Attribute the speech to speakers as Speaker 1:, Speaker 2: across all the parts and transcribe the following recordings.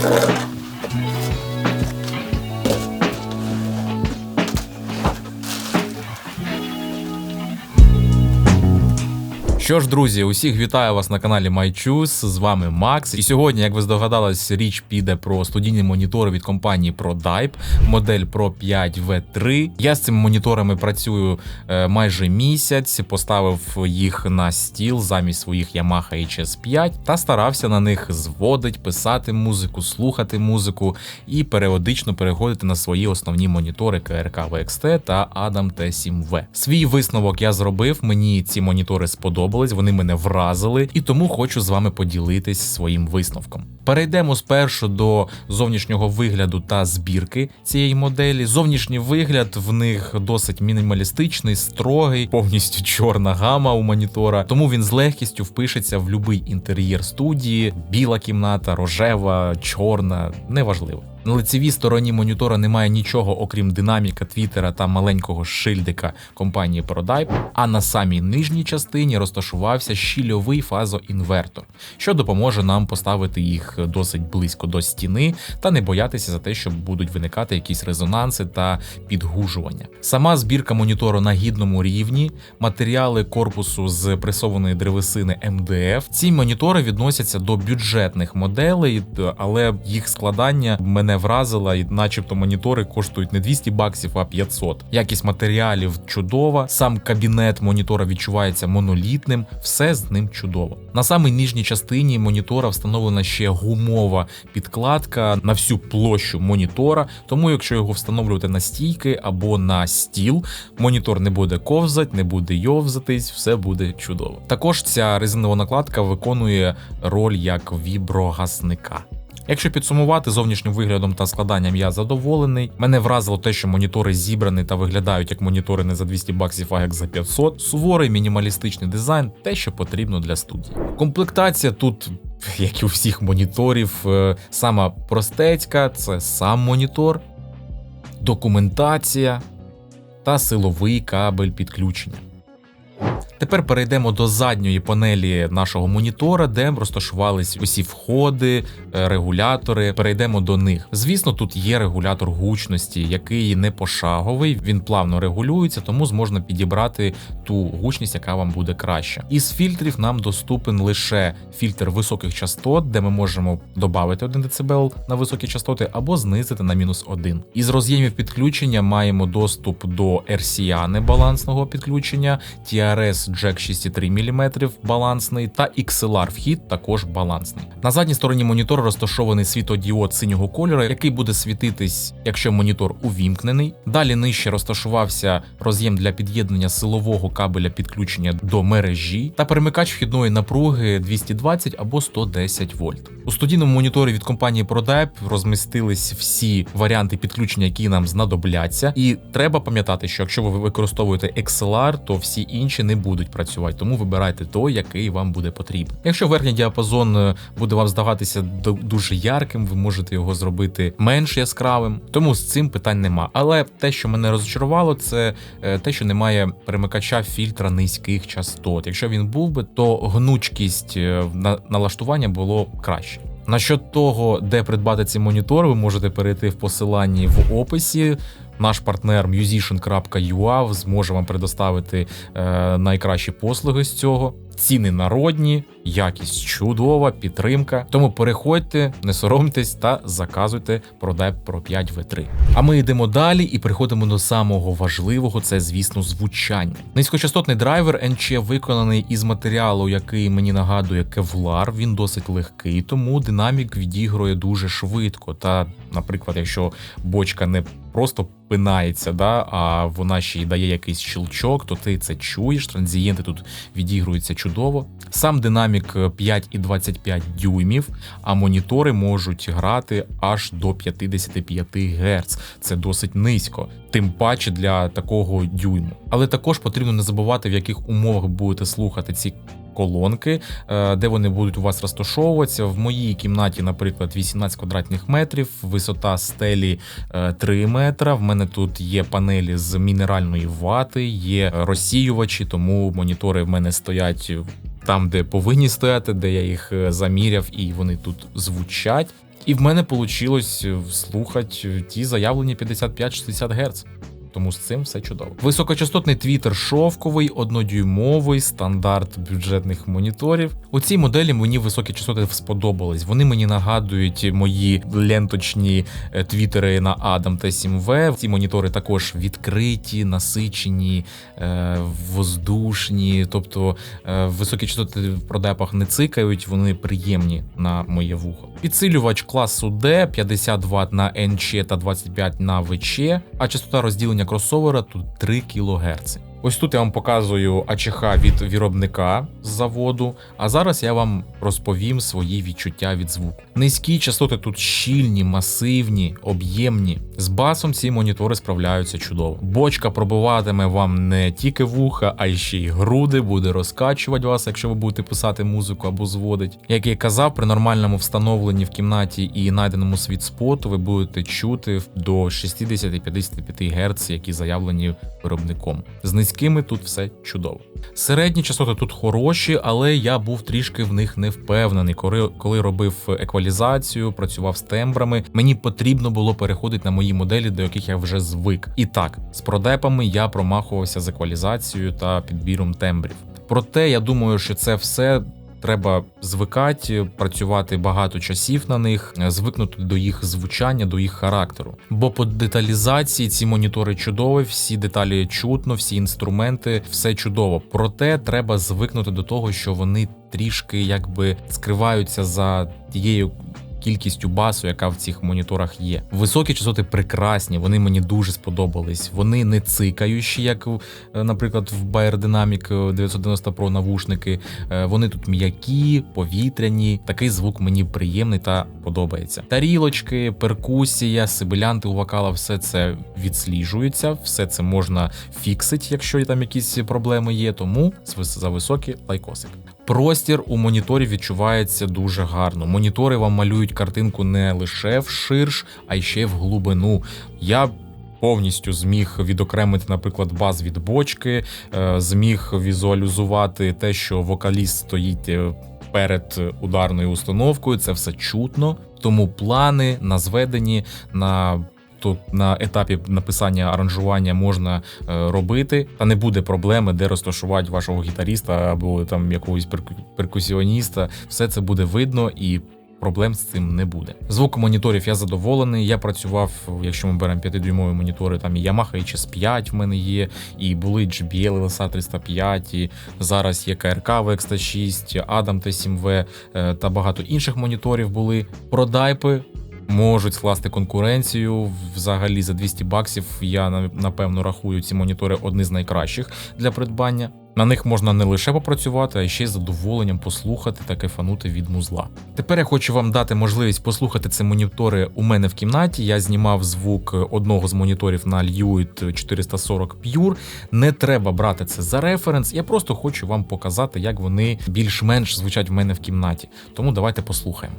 Speaker 1: Thank you. Що ж, друзі, усіх вітаю вас на каналі MyChoose, З вами Макс. І сьогодні, як ви здогадались, річ піде про студійні монітори від компанії ProDype, модель Pro 5 V3. Я з цими моніторами працюю е, майже місяць, поставив їх на стіл замість своїх Yamaha HS5 та старався на них зводити, писати музику, слухати музику і періодично переходити на свої основні монітори КРК VXT та Adam T7V. Свій висновок я зробив. Мені ці монітори сподобались, вони мене вразили, і тому хочу з вами поділитись своїм висновком. Перейдемо спершу до зовнішнього вигляду та збірки цієї моделі. Зовнішній вигляд в них досить мінімалістичний, строгий, повністю чорна гама у монітора. Тому він з легкістю впишеться в будь-який інтер'єр студії, біла кімната, рожева, чорна, неважливо. На лицевій стороні монітора немає нічого, окрім динаміка, твіттера та маленького шильдика компанії ProDype, а на самій нижній частині розташувався щільовий фазоінвертор, що допоможе нам поставити їх досить близько до стіни та не боятися за те, що будуть виникати якісь резонанси та підгужування. Сама збірка монітору на гідному рівні, матеріали корпусу з пресованої древесини МДФ. Ці монітори відносяться до бюджетних моделей, але їх складання мене вразило, і начебто монітори коштують не 200 баксів, а 500. Якість матеріалів чудова, сам кабінет монітора відчувається монолітним, все з ним чудово. На самій нижній частині монітора встановлена ще гумова підкладка на всю площу монітора. Тому, якщо його встановлювати на стійки або на стіл, монітор не буде ковзати, не буде йовзатись, все буде чудово. Також ця резинова накладка виконує роль як віброгасника. Якщо підсумувати зовнішнім виглядом та складанням, я задоволений. Мене вразило те, що монітори зібрані та виглядають як монітори не за 200 баксів, а як за 500. Суворий мінімалістичний дизайн, те, що потрібно для студії. Комплектація тут. Як і у всіх моніторів, е, сама простецька, це сам монітор, документація та силовий кабель підключення. Тепер перейдемо до задньої панелі нашого монітора, де розташувались усі входи, е, регулятори. Перейдемо до них. Звісно, тут є регулятор гучності, який не пошаговий, він плавно регулюється, тому зможна підібрати ту гучність, яка вам буде краща. Із фільтрів нам доступен лише фільтр високих частот, де ми можемо додати 1 дБ на високі частоти або знизити на мінус 1. Із роз'ємів підключення маємо доступ до RCA небалансного підключення, TRS Jack 6,3 мм балансний та XLR вхід також балансний. На задній стороні монітора розташований світодіод синього кольору, який буде світитись, якщо монітор увімкнений. Далі нижче розташувався роз'єм для під'єднання силового кабеля підключення до мережі та перемикач вхідної напруги 220 або 110 вольт. У студійному моніторі від компанії ProDype розмістились всі варіанти підключення, які нам знадобляться. І треба пам'ятати, що якщо ви використовуєте XLR, то всі інші не будуть працювати, тому вибирайте той, який вам буде потрібен. Якщо верхній діапазон е, буде вам здаватися ду- дуже ярким, ви можете його зробити менш яскравим, тому з цим питань нема. Але те, що мене розчарувало, це е, те, що немає перемикача фільтра низьких частот. Якщо він був би, то гнучкість е, налаштування було краще. Насчет того, де придбати ці монітори, ви можете перейти в посиланні в описі. Наш партнер musician.ua зможе вам предоставити е, найкращі послуги з цього. Ціни народні, якість чудова, підтримка. Тому переходьте, не соромтесь та заказуйте Prodype Pro 5 V3. А ми йдемо далі і переходимо до самого важливого це, звісно, звучання. Низькочастотний драйвер NC виконаний із матеріалу, який мені нагадує кевлар. Він досить легкий, тому динамік відігрує дуже швидко. Та, наприклад, якщо бочка не просто пинається, да, а вона ще й дає якийсь щелчок, то ти це чуєш. Транзієнти тут відігруються чудово. Сам динамік 5,25 дюймів, а монітори можуть грати аж до 55 Гц. Це досить низько, тим паче для такого дюйму. Але також потрібно не забувати, в яких умовах будете слухати ці колонки, е, де вони будуть у вас розташовуватися. В моїй кімнаті, наприклад, 18 квадратних метрів, висота стелі е, 3 метра. В мене тут є панелі з мінеральної вати, є розсіювачі, тому монітори в мене стоять там, де повинні стояти, де я їх е, заміряв, і вони тут звучать. І в мене вийшло слухати ті заявлені 55-60 Гц. Тому з цим все чудово. Високочастотний твітер шовковий, однодюймовий, стандарт бюджетних моніторів. У цій моделі мені високі частоти сподобались. Вони мені нагадують мої ленточні е, твітери на Adam T7V. Ці монітори також відкриті, насичені, е, воздушні, тобто е, високі частоти в продепах не цикають, вони приємні на моє вухо. Підсилювач класу D 50 Вт на NC та 25 на VC, а частота розділення кросовера тут 3 кГц. Ось тут я вам показую АЧХ від виробника з заводу. А зараз я вам розповім свої відчуття від звуку. Низькі частоти тут щільні, масивні, об'ємні. З басом ці монітори справляються чудово. Бочка пробиватиме вам не тільки вуха, а й ще й груди, буде розкачувати вас, якщо ви будете писати музику або зводить. Як я казав, при нормальному встановленні в кімнаті і найденому світ споту ви будете чути до 60-55 Гц, які заявлені виробником. З низькими тут все чудово. Середні частоти тут хороші, але я був трішки в них не впевнений. Коли, коли робив еквалізацію, працював з тембрами, мені потрібно було переходити на мої моделі, до яких я вже звик. І так, з продепами я промахувався з еквалізацією та підбіром тембрів. Проте я думаю, що це все Треба звикати, працювати багато часів на них, звикнути до їх звучання, до їх характеру. Бо по деталізації ці монітори чудові, всі деталі чутно, всі інструменти, все чудово. Проте треба звикнути до того, що вони трішки якби скриваються за тією кількістю басу, яка в цих моніторах є. Високі частоти прекрасні, вони мені дуже сподобались. Вони не цикаючі, як, е, наприклад, в Bayer Dynamic 990 Pro навушники. Е, вони тут м'які, повітряні. Такий звук мені приємний та подобається. Тарілочки, перкусія, сибилянти у вокала, все це відсліджується, все це можна фіксити, якщо там якісь проблеми є. Тому за високі лайкосик. Простір у моніторі відчувається дуже гарно. Монітори вам малюють картинку не лише вширш, а й ще в глибину. Я повністю зміг відокремити, наприклад, баз від бочки, е, зміг візуалізувати те, що вокаліст стоїть е, перед ударною установкою. Це все чутно. Тому плани на зведені на то на етапі написання аранжування можна е, робити, та не буде проблеми, де розташувати вашого гітаріста або там якогось перкусіоніста. Все це буде видно і. Проблем з цим не буде. Звук моніторів я задоволений. Я працював, якщо ми беремо 5-дюймові монітори, там і Yamaha HS5 в мене є, і були JBL LSA 305, і зараз є КРК VX6, Adam T7V е, та багато інших моніторів були. Продайпи можуть скласти конкуренцію. Взагалі за 200 баксів я напевно рахую ці монітори одні з найкращих для придбання. На них можна не лише попрацювати, а ще й з задоволенням послухати та кайфанути від музла. Тепер я хочу вам дати можливість послухати ці монітори у мене в кімнаті. Я знімав звук одного з моніторів на Lewitt 440 Pure. Не треба брати це за референс. Я просто хочу вам показати, як вони більш-менш звучать в мене в кімнаті. Тому давайте послухаємо.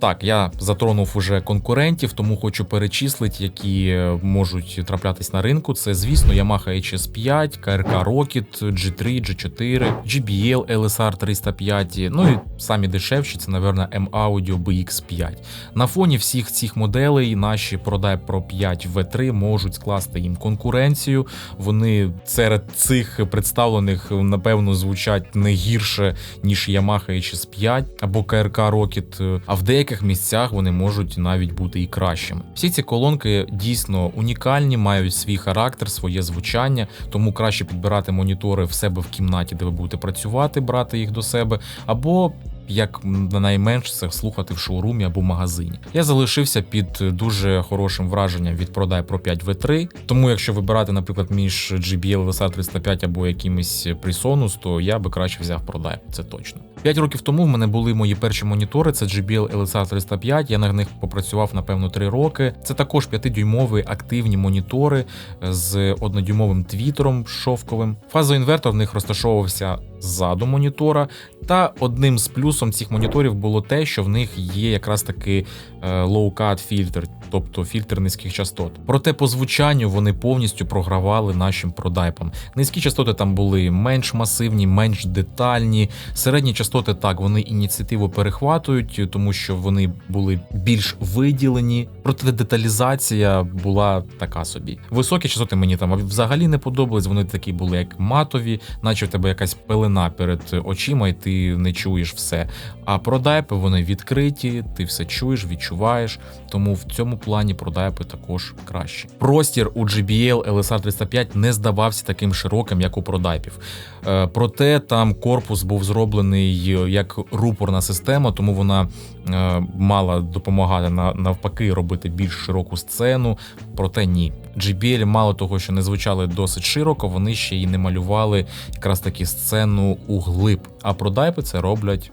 Speaker 1: Так, я затронув уже конкурентів, тому хочу перечислити, які можуть траплятись на ринку. Це, звісно, Yamaha HS5, KRK Rocket, G3, G4, GBL LSR 305. Ну і самі дешевші, це, напевно, M-Audio BX5. На фоні всіх цих моделей наші Proдай Pro 5 V3 можуть скласти їм конкуренцію. Вони серед цих представлених, напевно, звучать не гірше, ніж Yamaha HS5 або KRK Rocket, а в деяких деяких місцях вони можуть навіть бути і кращими. Всі ці колонки дійсно унікальні, мають свій характер, своє звучання, тому краще підбирати монітори в себе в кімнаті, де ви будете працювати, брати їх до себе, або як найменш це слухати в шоурумі або магазині. Я залишився під дуже хорошим враженням від Продай Pro 5 V3, тому якщо вибирати, наприклад, між JBL VSA 305 або якимось Presonus, то я би краще взяв Продай, це точно. П'ять років тому в мене були мої перші монітори. Це JBL LSA 305. Я на них попрацював напевно 3 роки. Це також 5-дюймові активні монітори з однодюймовим твітером шовковим. Фазоінвертор в них розташовувався ззаду монітора. Та одним з плюсом цих моніторів було те, що в них є якраз таки low-cut фільтр, тобто фільтр низьких частот. Проте по звучанню вони повністю програвали нашим продайпам. Низькі частоти там були менш масивні, менш детальні. Середні частоти так вони ініціативу перехватують, тому що вони були більш виділені. Проте деталізація була така собі. Високі частоти мені там взагалі не подобались. Вони такі були, як матові, наче в тебе якась пелена перед очима, і ти не чуєш все. А продайпи вони відкриті, ти все чуєш, відчуваєш. Тому в цьому плані продайпи також краще. Простір у JBL LSR 305 не здавався таким широким, як у продайпів. Е, проте там корпус був зроблений як рупорна система, тому вона е, мала допомагати навпаки робити більш широку сцену. Проте ні. JBL мало того, що не звучали досить широко, вони ще й не малювали якраз таки сцену у глиб. А продайпи це роблять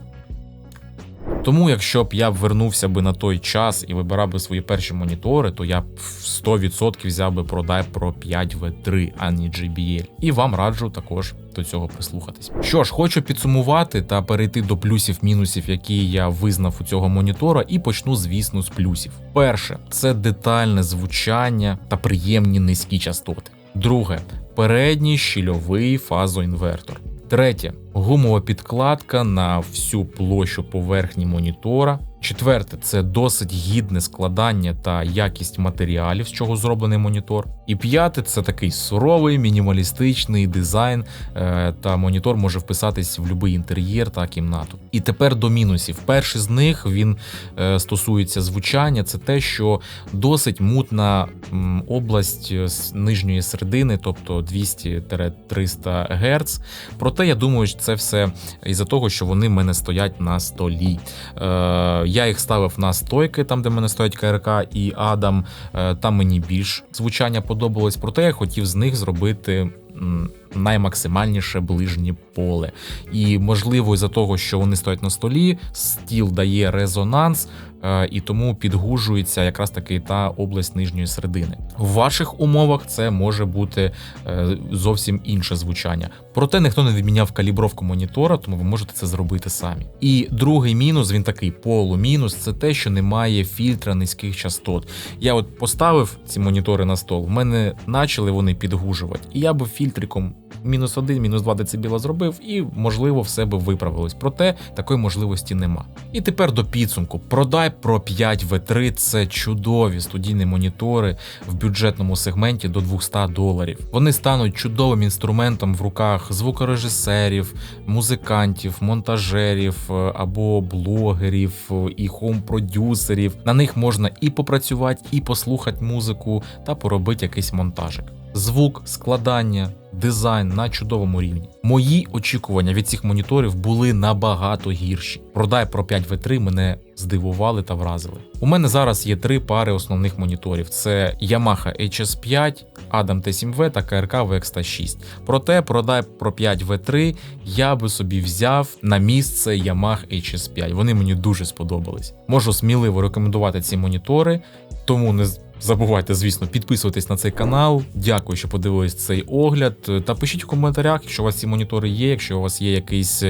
Speaker 1: тому, якщо б я вернувся би на той час і вибирав би свої перші монітори, то я б 100% взяв би продай про 5V3, а не JBL. І вам раджу також до цього прислухатись. Що ж, хочу підсумувати та перейти до плюсів-мінусів, які я визнав у цього монітора, і почну, звісно, з плюсів. Перше, це детальне звучання та приємні низькі частоти. Друге передній щільовий фазоінвертор. Третє гумова підкладка на всю площу поверхні монітора. Четверте це досить гідне складання та якість матеріалів, з чого зроблений монітор. І п'яте це такий суровий мінімалістичний дизайн, е, та монітор може вписатись в будь-який інтер'єр та кімнату. І тепер до мінусів. Перший з них він е, стосується звучання. Це те, що досить мутна область нижньої середини, тобто 200-300 Гц. Проте я думаю, що це все із-за того, що вони в мене стоять на столі. Я їх ставив на стойки, там де мене стоять КРК і Адам. Е, там мені більш звучання подобалось, проте я хотів з них зробити наймаксимальніше ближнє поле. І можливо, із-за того, що вони стоять на столі, стіл дає резонанс, і тому підгужується якраз таки та область нижньої середини. В ваших умовах це може бути е, зовсім інше звучання. Проте ніхто не відміняв калібровку монітора, тому ви можете це зробити самі. І другий мінус, він такий полумінус, це те, що немає фільтра низьких частот. Я от поставив ці монітори на стол, в мене почали вони підгужувати, і я би фільтриком мінус 1, мінус 2 дБ зробив, і, можливо, все би виправилось. Проте такої можливості нема. І тепер до підсумку: продай про 5 V3 це чудові студійні монітори в бюджетному сегменті до 200 доларів. Вони стануть чудовим інструментом в руках звукорежисерів, музикантів, монтажерів е, або блогерів і хоум-продюсерів. На них можна і попрацювати, і послухати музику та поробити якийсь монтажик звук, складання, дизайн на чудовому рівні. Мої очікування від цих моніторів були набагато гірші. Продай про 5 v 3 мене здивували та вразили. У мене зараз є три пари основних моніторів: це Yamaha HS5, Adam T7V та КРК VX 6 Проте продай про 5 v 3 я би собі взяв на місце Yamaha HS5. Вони мені дуже сподобались. Можу сміливо рекомендувати ці монітори, тому не Забувайте, звісно, підписуватись на цей канал. Дякую, що подивились цей огляд. Та пишіть в коментарях, якщо у вас ці монітори є, якщо у вас є якийсь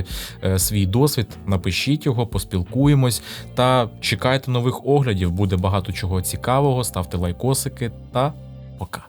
Speaker 1: е, свій досвід, напишіть його, поспілкуємось та чекайте нових оглядів. Буде багато чого цікавого. Ставте лайкосики та пока.